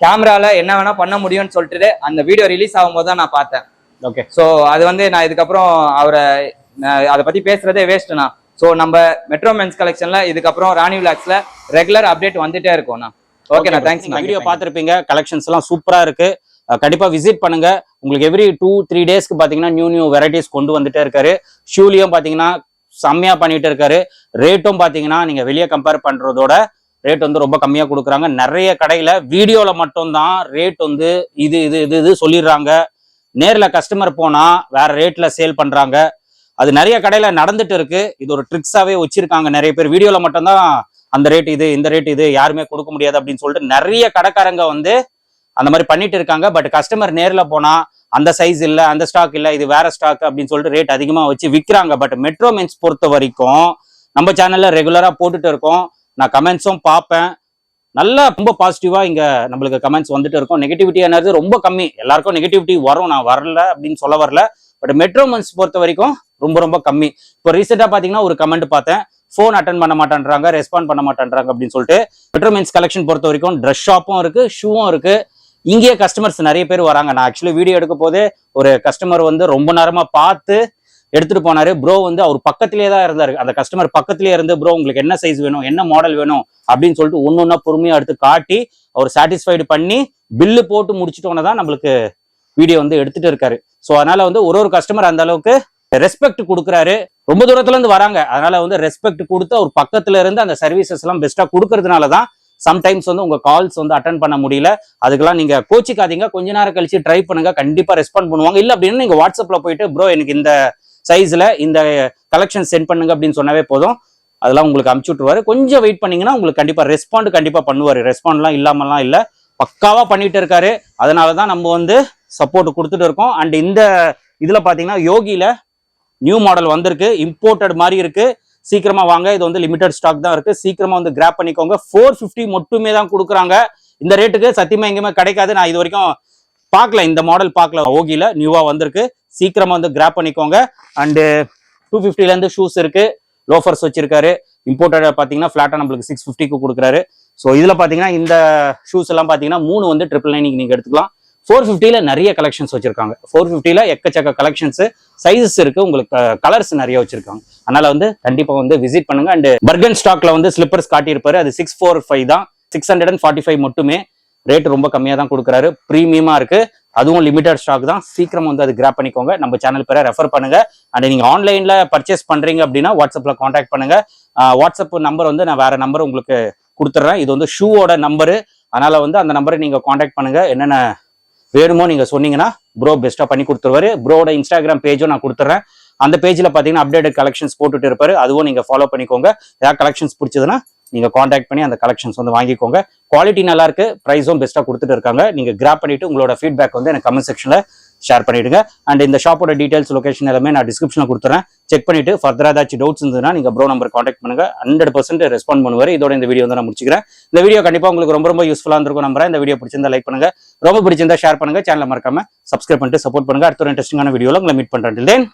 கேமரால என்ன வேணா பண்ண முடியும்னு சொல்லிட்டு அந்த வீடியோ ரிலீஸ் ஆகும்போது தான் நான் பார்த்தேன். ஓகே ஸோ அது வந்து நான் இதுக்கப்புறம் அவரை நான் அதை பத்தி பேசுறதே வேஸ்ட்ண்ணா ஸோ நம்ம மெட்ரோ மென்ஸ் கலெக்ஷன்ல இதுக்கப்புறம் ராணி விலாக்ஸ்ல ரெகுலர் அப்டேட் வந்துட்டே இருக்கோம்ண்ணா ஓகேண்ணா தேங்க்ஸ் வீடியோ பார்த்துருப்பீங்க. கலெக்ஷன்ஸ் எல்லாம் சூப்பரா இருக்கு. அஹ் கண்டிப்பா விசிட் பண்ணுங்க. உங்களுக்கு எவ்ரி டூ த்ரீ டேஸ்க்கு பாத்தீங்கன்னா நியூ நியூ வெரைட்டிஸ் கொண்டு வந்துட்டே இருக்காரு. ஷூலியும் பாத்தீங்கன்னா செம்மையா பண்ணிட்டு இருக்காரு. ரேட்டும் பாத்தீங்கன்னா நீங்க வெளியே கம்பேர் பண்றதோட ரேட் வந்து ரொம்ப கம்மியாக கொடுக்குறாங்க. நிறைய கடையில் வீடியோவில் மட்டும்தான் ரேட் வந்து இது இது இது இது சொல்லிடுறாங்க. நேரில் கஸ்டமர் போனால் வேற ரேட்டில் சேல் பண்ணுறாங்க அது நிறைய கடையில் நடந்துட்டு இருக்கு. இது ஒரு ட்ரிக்ஸாகவே வச்சிருக்காங்க நிறைய பேர். வீடியோவில் மட்டும்தான் அந்த ரேட் இது இந்த ரேட் இது யாருமே கொடுக்க முடியாது அப்படின்னு சொல்லிட்டு நிறைய கடைக்காரங்க வந்து அந்த மாதிரி பண்ணிட்டு இருக்காங்க. பட் கஸ்டமர் நேரில் போனால் அந்த சைஸ் இல்லை அந்த ஸ்டாக் இல்லை இது வேற ஸ்டாக் அப்படின்னு சொல்லிட்டு ரேட் அதிகமாக வச்சு விற்கிறாங்க பட் மெட்ரோ மென்ஸ் பொறுத்த வரைக்கும் நம்ம சேனலில் ரெகுலராக போட்டுட்டு இருக்கோம். நான் கமெண்ட்ஸும் பார்ப்பேன். நல்லா ரொம்ப பாசிட்டிவாக இங்கே நம்மளுக்கு கமெண்ட்ஸ் வந்துட்டு இருக்கும். நெகட்டிவிட்டி எனர்ஜி ரொம்ப கம்மி. எல்லாருக்கும் நெகட்டிவிட்டி வரும். நான் வரல அப்படின்னு சொல்ல வரல. பட் மெட்ரோ மன்ஸ் பொறுத்த வரைக்கும் ரொம்ப ரொம்ப கம்மி. இப்போ ரீசெண்டாக பார்த்தீங்கன்னா ஒரு கமெண்ட் பார்த்தேன். ஃபோன் அட்டன் பண்ண மாட்டேன்றாங்க ரெஸ்பாண்ட் பண்ண மாட்டேன்றாங்க அப்படின்னு சொல்லிட்டு. மெட்ரோ மென்ஸ் கலெக்ஷன் பொறுத்த வரைக்கும் ட்ரெஸ் ஷாப்பும் இருக்கு ஷூவும் இருக்கு. இங்கேயே கஸ்டமர்ஸ் நிறைய பேர் வராங்க. நான் ஆக்சுவலி வீடியோ எடுக்க போதே ஒரு கஸ்டமர் வந்து ரொம்ப நேரமா பார்த்து எடுத்துட்டு போனாரு. ப்ரோ வந்து அவர் பக்கத்திலே தான் இருந்தாரு. அந்த கஸ்டமர் பக்கத்திலே இருந்து ப்ரோ உங்களுக்கு என்ன சைஸ் வேணும்? என்ன மாடல் வேணும்? அப்படின்னு சொல்லிட்டு ஒன்று ஒன்றா பொறுமையாக எடுத்து காட்டி அவர் சாட்டிஸ்ஃபைடு பண்ணி பில்லு போட்டு முடிச்சிட்டோன்னே தான் நம்மளுக்கு வீடியோ வந்து எடுத்துட்டு இருக்காரு. ஸோ அதனால வந்து ஒரு ஒரு கஸ்டமர் அந்த அளவுக்கு ரெஸ்பெக்ட் கொடுக்குறாரு. ரொம்ப தூரத்துல இருந்து வராங்க. அதனால வந்து ரெஸ்பெக்ட் கொடுத்து அவர் பக்கத்துல இருந்து அந்த சர்வீசஸ் எல்லாம் பெஸ்டா கொடுக்கறதுனால தான் சம்டைம்ஸ் வந்து உங்க கால்ஸ் வந்து அட்டன் பண்ண முடியல. அதுக்கெல்லாம் நீங்க கோச்சிக்காதீங்க. கொஞ்ச நேரம் கழிச்சு ட்ரை பண்ணுங்க. கண்டிப்பா ரெஸ்பாண்ட் பண்ணுவாங்க. இல்ல அப்படின்னா நீங்க வாட்ஸ்அப்ல போயிட்டு ப்ரோ எனக்கு இந்த சைஸில் இந்த கலெக்ஷன் சென்ட் பண்ணுங்க அப்படின்னு சொன்னாவே போதும். அதெல்லாம் உங்களுக்கு அமுச்சு விட்டுருவாரு. கொஞ்சம் வெயிட் பண்ணீங்கன்னா உங்களுக்கு கண்டிப்பாக ரெஸ்பாண்ட் கண்டிப்பாக பண்ணுவார். ரெஸ்பாண்ட்லாம் இல்லாமலாம் இல்லை. பக்காவாக பண்ணிட்டு இருக்காரு. அதனால தான் நம்ம வந்து சப்போர்ட் கொடுத்துட்டு இருக்கோம். அண்ட் இந்த இதில் பார்த்தீங்கன்னா யோகியில் நியூ மாடல் வந்திருக்கு. இம்போர்ட்டட் மாதிரி இருக்குது சீக்கிரமாக வாங்க. இது வந்து லிமிடெட் ஸ்டாக் தான் இருக்குது சீக்கிரமாக வந்து கிராப் பண்ணிக்கோங்க. ஃபோர் ஃபிஃப்டி மட்டுமே தான் கொடுக்குறாங்க. இந்த ரேட்டுக்கு சத்தியமாக எங்கேயுமே கிடைக்காது. நான் இது வரைக்கும் பார்க்கல. இந்த மாடல் பார்க்கல. ஓகியில் நியூவாக வந்திருக்கு. சீக்கிரமா வந்து கிராப் பண்ணிக்கோங்க. அண்டு டூ ஃபிஃப்டில இருந்து ஷூஸ் இருக்கு. லோஃபர்ஸ் வச்சிருக்காரு. இம்போர்ட்டட் பாத்தீங்கன்னா ஃபிளாட்டா நம்மளுக்கு சிக்ஸ் ஃபிஃப்டிக்கு கொடுக்குறாரு. ஸோ இதுல பாத்தீங்கன்னா இந்த ஷூஸ் எல்லாம் பாத்தீங்கன்னா மூணு வந்து ட்ரிபிள் நைனிங் நீங்க எடுத்துக்கலாம். ஃபோர் ஃபிஃப்டியில் நிறைய கலெக்ஷன்ஸ் வச்சிருக்காங்க. ஃபோர் ஃபிஃப்டியில் எக்கச்சக்க கலெக்ஷன்ஸ் சைஸஸ் இருக்கு. உங்களுக்கு கலர்ஸ் நிறைய வச்சிருக்காங்க. அதனால வந்து கண்டிப்பா வந்து விசிட் பண்ணுங்க. அண்ட் பர்கன் ஸ்டாக்ல வந்து ஸ்லிப்பர்ஸ் காட்டியிருப்பாரு. அது சிக்ஸ் ஃபோர் ஃபைவ் தான். Six hundred and forty five மட்டுமே. ரேட் ரொம்ப கம்மியா தான் கொடுக்குறாரு ப்ரீமியமா இருக்கு. அதுவும் லிமிடெட் ஸ்டாக் தான். சீக்கிரம் வந்து அது கிராப் பண்ணிக்கோங்க. நம்ம சேனல் பேரை ரெஃபர் பண்ணுங்க. அண்ட் நீங்க ஆன்லைன்ல பர்ச்சேஸ் பண்றீங்க அப்படின்னா வாட்ஸ்அப்ல காண்டாக்ட் பண்ணுங்க. வாட்ஸ்அப் நம்பர் வந்து நான் வேற நம்பர் உங்களுக்கு கொடுத்துட்றேன் இது வந்து ஷூவோட நம்பரு அதனால வந்து அந்த நம்பரை நீங்க காண்டாக்ட் பண்ணுங்க. என்னென்ன வேணுமோ நீங்க சொன்னீங்கன்னா ப்ரோ பெஸ்ட்டாக பண்ணி கொடுத்துருவாரு. ப்ரோட இன்ஸ்டாகிராம் பேஜும் நான் கொடுத்துட்றேன் அந்த பேஜ்ல பாத்தீங்கன்னா அப்டேட் கலெக்ஷன்ஸ் போட்டுட்டு இருப்பாரு. அதுவும் நீங்க ஃபாலோ பண்ணிக்கோங்க. ஏதாவது கலெக்ஷன்ஸ் பிடிச்சதுன்னா நீங்கள் காண்டாக்ட் பண்ணி அந்த கலெக்ஷன்ஸ் வந்து வாங்கிக்கோங்க. குவாலிட்டி நல்லா இருக்கு ப்ரைஸும் பெஸ்ட்டாக கொடுத்துட்டு இருக்காங்க. நீங்கள் கிராப் பண்ணிட்டு உங்களோட ஃபீட்பேக் வந்து எனக்கு கமெண்ட் செக்ஷனில் ஷேர் பண்ணிடுங்க. அண்ட் இந்த ஷாப்போட டீடைல்ஸ் லொகேஷன் எல்லாமே நான் டிஸ்கிரிப்ஷனில் கொடுத்துறேன். செக் பண்ணிட்டு ஃபர்தரா ஏதாச்சும் டவுட்ஸ் இருந்ததுன்னா நீங்கள் ப்ரோ நம்பர் காண்டாக்ட் பண்ணுங்க. ஹண்ட்ரட் பர்சன்ட் ரெஸ்பாண்ட் பண்ணுவார். இதோட இந்த வீடியோ வந்து நான் முடிச்சுக்கிறேன். இந்த வீடியோ கண்டிப்பாக உங்களுக்கு ரொம்ப ரொம்ப யூஸ்ஃபுல்லாக இருந்திருக்கும் நம்புறேன். இந்த வீடியோ பிடிச்சிருந்தா லைக் பண்ணுங்க. ரொம்ப பிடிச்சிருந்தா ஷேர் பண்ணுங்க. சேனலை மறக்காம சப்ஸ்கிரைப் பண்ணிட்டு சப்போர்ட் பண்ணுங்க. அடுத்த ஒரு இன்ட்ரெஸ்டிங்கான வீடியோவில் உங்களை மீட் பண்ணுறேன் தென்